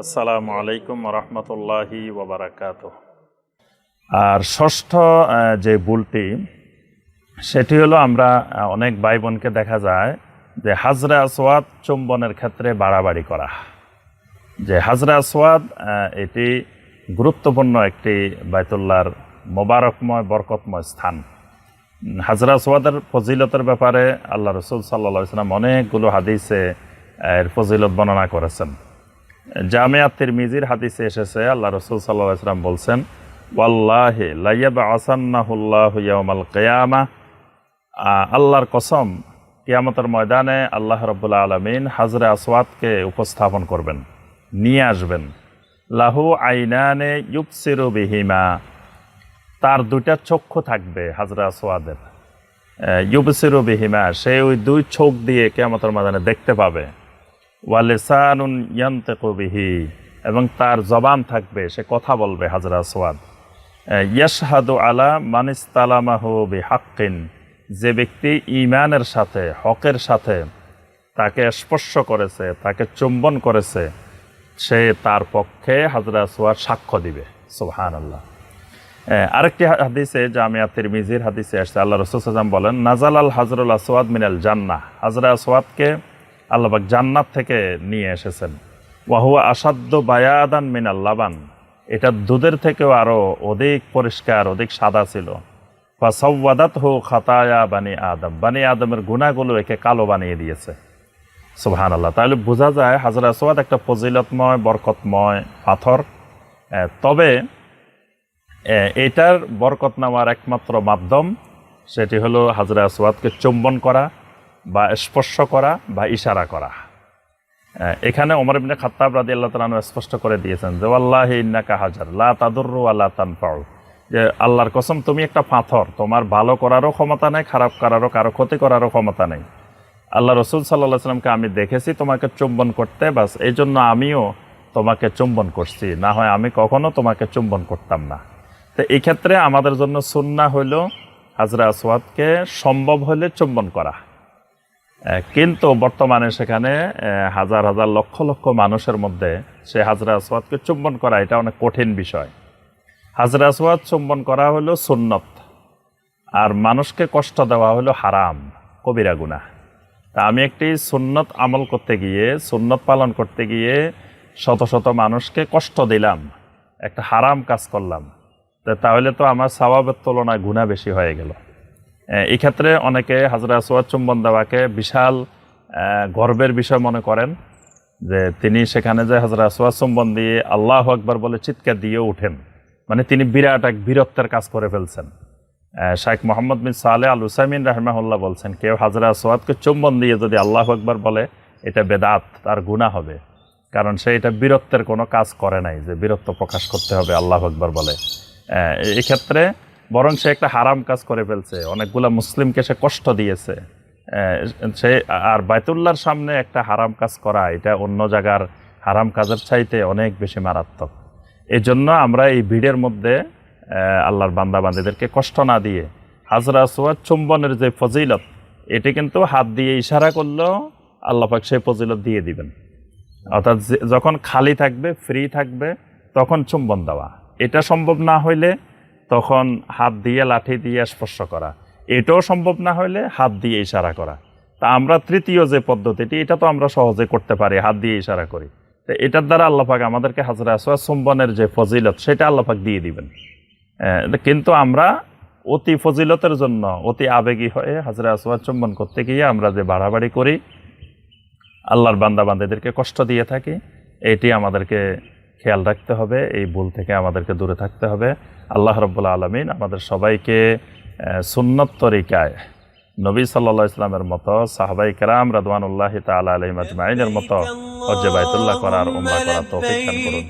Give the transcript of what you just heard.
আসসালামু আলাইকুম রহমতুল্লাহি ওবরাকাত আর ষষ্ঠ যে বুলটি সেটি হলো আমরা অনেক ভাই বোনকে দেখা যায় যে হাজরা আসওয়াদ চুম্বনের ক্ষেত্রে বাড়াবাড়ি করা। যে হাজরা আসওয়াদ এটি গুরুত্বপূর্ণ একটি বাইতুল্লাহর মোবারকময়, বরকতময় স্থান। হাজরা আসওয়াদের ফজিলতের ব্যাপারে আল্লাহ রসুল সাল্লা সাল্লাম অনেকগুলো হাদিসে এর ফজিলত বর্ণনা করেছেন। জামিয়া মিজির হাদিসে এসেছে, আল্লাহ রসুল সাল্লাহ সাল্লাম বলছেন, ওয়াল্লাহে লাইয়াবা আসান্নাহুল্লাহ ইয়ামাল কেয়ামা আল্লাহর কসম, কিয়ামতের ময়দানে আল্লাহ রব্বুল্লা আলমিন হাজরে আসওয়াদকে উপস্থাপন করবেন, নিয়ে আসবেন। লাহু আইনানে ইউপসিরু বিহিমা, তার দুইটা চক্ষু থাকবে হাজরা আসওয়াদের। ইউবসিরু বিহিমা, সে ওই দুই চোখ দিয়ে কেয়ামতের ময়দানে দেখতে পাবে। ওয়ালেসানুন ইয়ান্তেকু বিহি, এবং তার জবান থাকবে, সে কথা বলবে হাজরা সোয়াদ ইয়াশহাদু আলা মানিস্তালামাহু বিহাক্কিন, যে ব্যক্তি ইমানের সাথে, হকের সাথে তাকে স্পর্শ করেছে, তাকে চুম্বন করেছে, সে তার পক্ষে হাজরা সোয়াদ সাক্ষ্য দিবে। সুবহান আল্লাহ আরেকটি হাদিসে, জামিয়া তিরমিজির হাদিসে আসছে, আল্লাহ রসুলাম বলেন নাজাল আল হাজরুল আসওয়াদ মিনাল জান্নাহ। হাজরা আসওয়াদকে আল্লাহবাক জান্নাত থেকে নিয়ে এসেছেন। ওয়াহুয়া আসাদ্য বায়াদান মিনাল লাবান। এটা দুধের থেকেও আরও অধিক পরিষ্কার, অধিক সাদা ছিল। ফাসাওয়াদাত হো খাতায়া বানি আদম। বানি আদমের গুণাগুলো একে কালো বানিয়ে দিয়েছে। সুবহান আল্লাহ তাহলে বোঝা যায় হাজরা আসওয়াদ একটা ফজিলতময়, বরকতময় পাথর। তবে এটার বরকত নেওয়ার একমাত্র মাধ্যম সেটি হলো হাজরা আসওয়াদকে চুম্বন করা। বা স্পর্শ করা বা ইশারা করা। এখানে ওমর ইবনে খাত্তাব রাদি আল্লাহ তালু স্পষ্ট করে দিয়েছেন যে আল্লাহ ইন্নাকা হাজার, লা তাদুরু আল্লাহ তানফাউ। যে, আল্লাহর কসম, তুমি একটা পাথর, তোমার ভালো করারও ক্ষমতা নেই, খারাপ করারও, কারও ক্ষতি করারও ক্ষমতা নেই। আল্লাহ রসুল সাল্লাহ সাল্লামকে আমি দেখেছি তোমাকে চুম্বন করতে, বাস এই জন্য আমিও তোমাকে চুম্বন করছি, না হয় আমি কখনো তোমাকে চুম্বন করতাম না। তো এই ক্ষেত্রে আমাদের জন্য সুন্না হইল হাজরা আসওয়াদকে সম্ভব হলে চুম্বন করা। কিন্তু বর্তমানে সেখানে হাজার হাজার লক্ষ লক্ষ মানুষের মধ্যে সে হাজরা আসওয়াদকে চুম্বন করা এটা অনেক কঠিন বিষয়। হাজরা আসওয়াদ চুম্বন করা হলো সুন্নত আর মানুষকে কষ্ট দেওয়া হলো হারাম, কবিরা গুনা তা আমি একটি সুন্নত আমল করতে গিয়ে, সুন্নত পালন করতে গিয়ে শত শত মানুষকে কষ্ট দিলাম, একটা হারাম কাজ করলাম। তাহলে তো আমার স্বভাবের তুলনায় গুণা বেশি হয়ে গেল। এই ক্ষেত্রে অনেকে হাজরা সোয়াদ চুম্বন দেওয়াকে বিশাল গর্বের বিষয় মনে করেন যে তিনি সেখানে যে হাজরা সোয়াদ চুম্বন দিয়ে আল্লাহ আকবর বলে চিৎকার দিয়ে উঠেন মানে তিনি বিরাট এক বীরত্বের কাজ করে ফেলছেন। শাইখ মোহাম্মদ বিন সালে আল হুসাইমিন রাহমাহুল্লাহ বলছেন, কেউ হাজরা সোয়াদকে চুম্বন দিয়ে যদি আল্লাহ আকবর বলে, এটা বেদাত, তার গুণা হবে। কারণ সে এটা বীরত্বের কোনো কাজ করে নাই যে বীরত্ব প্রকাশ করতে হবে আল্লাহ আকবর বলে। এক্ষেত্রে বরং সে একটা হারাম কাজ করে ফেলছে। অনেকগুলা মুসলিমকে সে কষ্ট দিয়েছে। সে, আর বাইতুল্লাহর সামনে একটা হারাম কাজ করা, এটা অন্য জায়গার হারাম কাজের চাইতে অনেক বেশি মারাত্মক। এই জন্য আমরা এই ভিড়ের মধ্যে আল্লাহর বান্দা বান্দিদেরকে কষ্ট না দিয়ে হাজরা সোয়াদ চুম্বনের যে ফজিলত, এটি কিন্তু হাত দিয়ে ইশারা করলেও আল্লাহ পাক সেই ফজিলত দিয়ে দিবেন। অর্থাৎ যখন খালি থাকবে ফ্রি থাকবে, তখন চুম্বন দেওয়া। এটা সম্ভব না হইলে তখন হাত দিয়ে লাঠি দিয়ে স্পর্শ করা। এটাও সম্ভব না হলে হাত দিয়ে ইশারা করা। তা আমরা তৃতীয় যে পদ্ধতিটি, এটা তো আমরা সহজে করতে পারি, হাত দিয়ে ইশারা করি। তো এটার দ্বারা আল্লাপাক আমাদেরকে হাজরা আসোয়া চুম্বনের যে ফজিলত, সেটা আল্লাপাক দিয়ে দিবেন। কিন্তু আমরা অতি ফজিলতের জন্য, অতি আবেগী হয়ে হাজরা আসোয়া চুম্বন করতে গিয়ে আমরা যে বাড়াবাড়ি করি, আল্লাহর বান্দা বান্দাদেরকে কষ্ট দিয়ে থাকি, এটি আমাদেরকে খেয়াল রাখতে হবে, এই ভুল থেকে আমাদেরকে দূরে থাকতে হবে। আল্লাহ রব্বুল্লা আলমিন আমাদের সবাইকে সুন্নত তরিকায় নবী সাল্লা ইসলামের মতো সাহাবাই কেরাম রাদওয়ানুল্লাহ তালা আলহিম আজমাইনের মতো হজ্জে বাইতুল্লাহ করার, উমরা করার তৌফিক দান করুন।